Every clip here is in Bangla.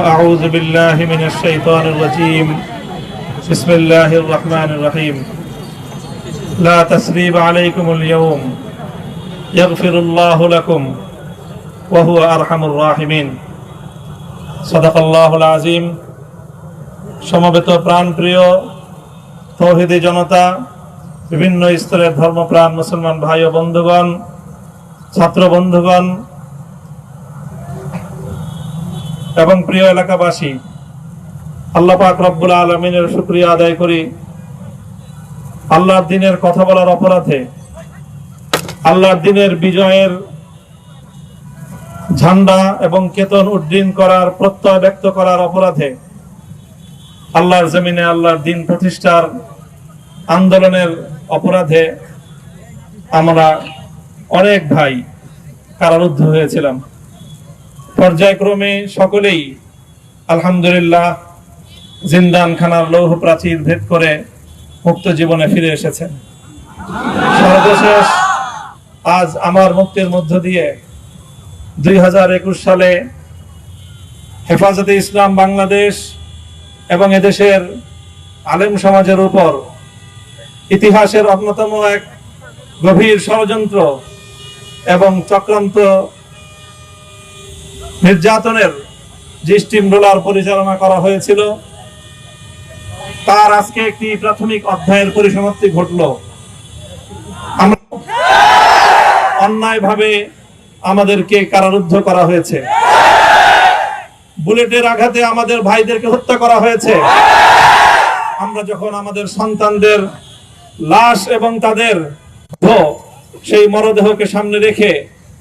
أعوذ بالله من الشيطان الرجيم بسم الله الرحمن الرحيم لا تسريب عليكم اليوم يغفر الله لكم وهو أرحم الراحمين صدق الله العظيم সমবেত প্রাণপ্রিয় তৌহিদি জনতা বিভিন্ন স্তরের ধর্মপ্রাণ মুসলমান ভাই ও বন্ধুগণ ছাত্র বন্ধুগণ এবং প্রিয় এলাকাবাসী, আল্লাহ পাক রব্বুল আলমিনের শুক্রিয়া আদায় করি। আল্লাহর দিনের কথা বলার অপরাধে, আল্লাহর দিনের বিজয়ের ঝান্ডা এবং কেতন উড্ডীন করার প্রত্যয় ব্যক্ত করার অপরাধে, আল্লাহর জমিনে আল্লাহর দিন প্রতিষ্ঠার আন্দোলনের অপরাধে আমরা অনেক ভাই কারারুদ্ধ হয়েছিলাম। পর্যায়ক্রমে সকলেই আলহামদুলিল্লাহ জিন্দান খানার লৌহ প্রাচীর ভেদ করে মুক্ত জীবনে ফিরে এসেছেন। সর্বশেষ আজ আমার মুক্তির মধ্য দিয়ে দুই সালে হেফাজতে ইসলাম বাংলাদেশ এবং এদেশের আলেম সমাজের উপর ইতিহাসের অন্যতম এক গভীর ষড়যন্ত্র এবং চক্রান্ত নির্যাতনের যে স্টিম রোলার পরিচালনা করা হয়েছিল। তার আজকে একটি প্রাথমিক অধ্যায়ের পরিসমাপ্তি ঘটল। আমরা অন্যায়ভাবে আমাদেরকে কারারুদ্ধ করা হয়েছে। বুলেটের আঘাতে আমাদের ভাইদেরকে হত্যা করা হয়েছে। আমরা যখন আমাদের সন্তানদের লাশ এবং তাদের সেই মরদেহকে সামনে রেখে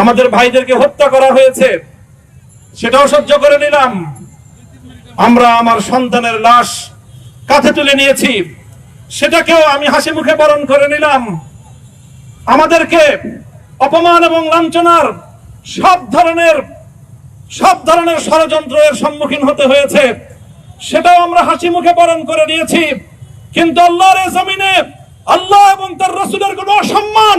আমাদের ভাইদেরকে হত্যা করা হয়েছে, সেটাও সহ্য করে নিলাম। আমরা আমার সন্তানের লাশ কাঁধে তুলে নিয়েছি, সেটাকেও আমি হাসি মুখে বরণ করে নিলাম। আমাদেরকে অপমান এবং লাঞ্ছনার সব ধরনের সব ধরনের ষড়যন্ত্রের সম্মুখীন হতে হয়েছে, সেটাও আমরা হাসি মুখে বরণ করে নিয়েছি। কিন্তু আল্লাহর জমিনে আল্লাহ এবং তার রসুলের কোন অসম্মান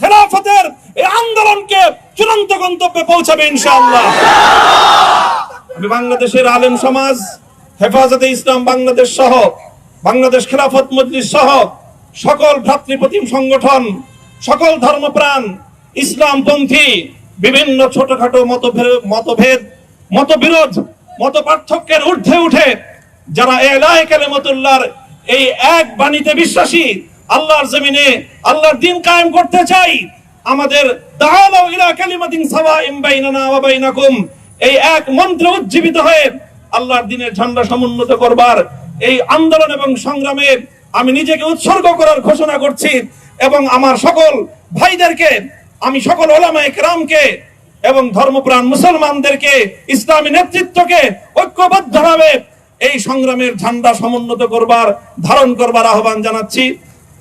খেলাফতের এই আন্দোলনকে চূড়ান্ত গন্তব্যে পৌঁছাবে ইনশাআল্লাহ। আমি বাংলাদেশের আলেম সমাজ, হেফাজতে ইসলাম বাংলাদেশ সহ, বাংলাদেশ খেলাফত মজলিস সহ সকল ভ্রাতৃপ্রতিম সংগঠন, সকল ধর্মপ্রাণ, ইসলামপন্থী, বিভিন্ন ছোটখাটো মতভেদ মতভেদ, মতবিরোধ মত পার্থক্যের ঊর্ধ্বে উঠে যারা এলায় কালেমতুল্লাহর এই এক বাণীতে বিশ্বাসী আল্লাহর জমিনে আল্লাহর দিন কায়েম করতে চাই। আমাদের তাআলাউ ইলা কালিমাতিন সাওয়াইন বাইনানা ওয়া বাইনাকুম। এই এক মন্ত্রে উজ্জীবিত হয়ে আল্লাহর দিনের ঝান্ডা সমুন্নত করবার এই আন্দোলন এবং সংগ্রামে আমি নিজেকে উৎসর্গ করার ঘোষণা করছি এবং আমার সকল ভাইদেরকে, আমি সকল ওলামায়ে কেরামকে এবং ধর্মপ্রাণ মুসলমানদেরকে, ইসলামী নেতৃত্বকে ঐক্যবদ্ধভাবে এই সংগ্রামের ঝান্ডা সমুন্নত করবার, ধারণ করবার আহ্বান জানাচ্ছি।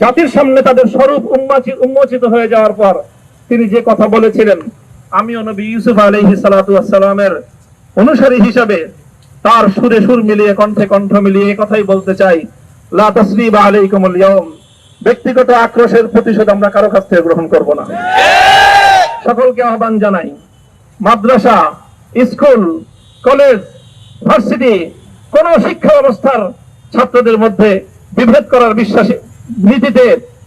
জাতির সামনে তাদের স্বরূপ উন্মোচি- উন্মোচিত হয়ে যাওয়ার পর তিনি যে কথা বলেছিলেন, আমিও নবী ইউসুফ আলাইহি সালাতু ওয়াসসালামের অনুসারী হিসাবে তার সুরে সুর মিলিয়ে, কণ্ঠে কণ্ঠ মিলিয়ে কথাই বলতে চাই। লা ইয়াউম। ব্যক্তিগত আক্রোশের প্রতিশোধ আমরা কারও কাছ থেকে গ্রহণ করব না। সকলকে আহ্বান জানাই, মাদ্রাসা, স্কুল, কলেজ, ভার্সিটি, কোন শিক্ষা ব্যবস্থার ছাত্রদের মধ্যে বিভেদ করার বিশ্বাসী নীতিতে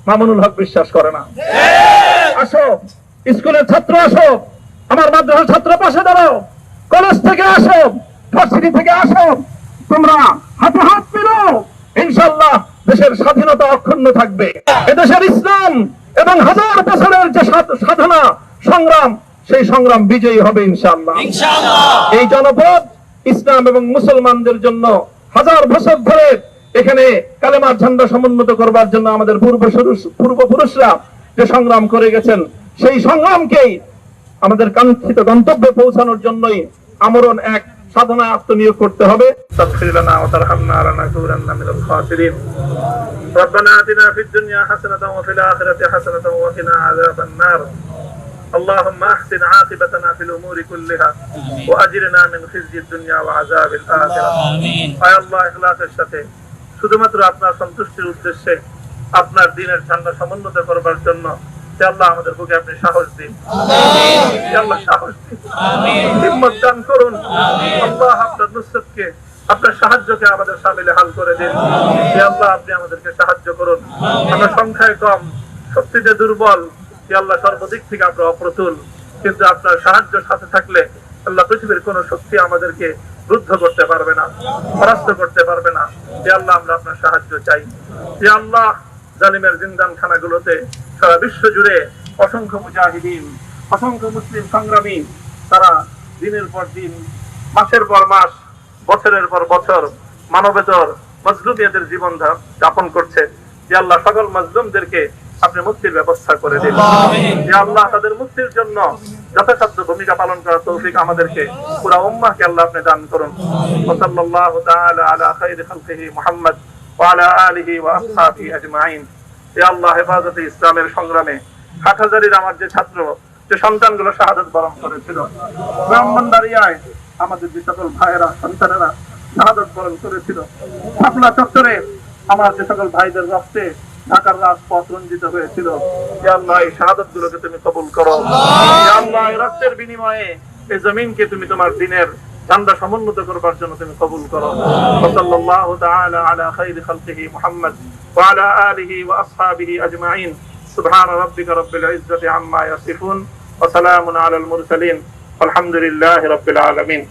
মামুনুল হক বিশ্বাস করে না। আসো স্কুলের ছাত্র আসো আমার মাদ্রাসার ছাত্র পাশে দাঁড়াও। কলেজ থেকে আসো ভার্সিটি থেকে আসো তোমরা হাতে হাত মিলো ইনশাল্লাহ দেশের স্বাধীনতা অক্ষুণ্ণ থাকবে। এদেশের ইসলাম এবং হাজার বছরের যে সাধনা সংগ্রাম সেই সংগ্রাম বিজয়ী হবে ইনশাল্লাহ এই জনপদ ইসলাম এবং মুসলমানদের জন্য হাজার বছর ধরে এখানে কালেমার ঝান্ডা সমুন্নত করবার জন্য আমাদের পূর্বপুরুষ পূর্বপুরুষরা যে সংগ্রাম করে গেছেন সেই সংগ্রামকেই আমাদের কাঙ্ক্ষিত গন্তব্যে পৌঁছানোর জন্যই আমরণ এক সাধনায় আত্মনিয়োগ করতে হবে তাগফির লানা ওয়া তারহামনা ওয়া লানাকুনান্না মিনাল খাসিরিন ربنا آتنا في الدنيا حسنة وفي الآخرة حسنة وقنا عذاب النار اللهم احسن عاقبتنا في الامور كلها واجرنا من خزي الدنيا وعذاب الاخره আয় আল্লাহ ইখলাসের সাথে শুধুমাত্র আপনার সন্তুষ্টির উদ্দেশ্যে আপনার দিনের ঝান্ডা সমুন্নত করবার জন্য সামিলে হাল করে দিন। আপনি আমাদেরকে সাহায্য করুন। সংখ্যায় কম দুর্বল। সর্বদিক থেকে আমরা অপ্রতুল। কিন্তু আপনার সাহায্য সাথে থাকলে আল্লাহ পৃথিবীর কোন শক্তি আমাদেরকে রুদ্ধ করতে পারবে না, পরাস্ত করতে পারবে না। হে আল্লাহ, আমরা আপনার সাহায্য চাই। হে আল্লাহ, জালিমের জিন্দান খানাগুলোতে সারা বিশ্ব জুড়ে অসংখ্য মুজাহিদিন, অসংখ্য মুসলিম সংগ্রামী, তারা দিনের পর দিন, মাসের পর মাস, বছরের পর বছর মানবেতর মজলুমিয়াদের জীবন যাপন করছে। যে আল্লাহ, সকল মজলুমদেরকে আপনি মুক্তির ব্যবস্থা করে দিন। আল্লাহ তাদের মুক্তির জন্য যথাসাধ্য ভূমিকা পালন করার তৌফিক আমাদেরকে পুরা উম্মাহকে আল্লাহ আপনি দান করুন। ওসল্লাল্লাহু তাআলা আলা খাইরি খালকিহি মুহাম্মদ ওয়া আলা আলিহি ওয়া আসহাবিহি আজমাইন। হে আল্লাহ হেফাজতে ইসলামের সংগ্রামে হাটহাজারির আমার যে ছাত্র যে সন্তানগুলো শাহাদত বরণ করেছিল ব্রাহ্মণবাড়িয়ায় আমাদের যে সকল ভাইয়েরা সন্তানেরা শাহাদত বরণ করেছিল শাপলা চত্বরে আমার যে সকল ভাইদের রক্তে ঢাকার রাজপথ রঞ্জিত হয়েছিল। শাহাদত গুলোকে তুমি কবুল করো। রক্তের বিনিময়ে এই জমিনকে তুমি তোমার দিনের ঠান্ডা সমুন্নত করবার জন্য তুমি কবুল করো। সাল্লাল্লাহু তাআলা আলা খাইরি খালকিহি মুহাম্মদ ওয়া আলা আলিহি ওয়া আসহাবিহি আজমাইন। সুবহান রাব্বিকা রাব্বিল ইজ্জাতি আম্মা ইয়াসিফুন। আলামিন।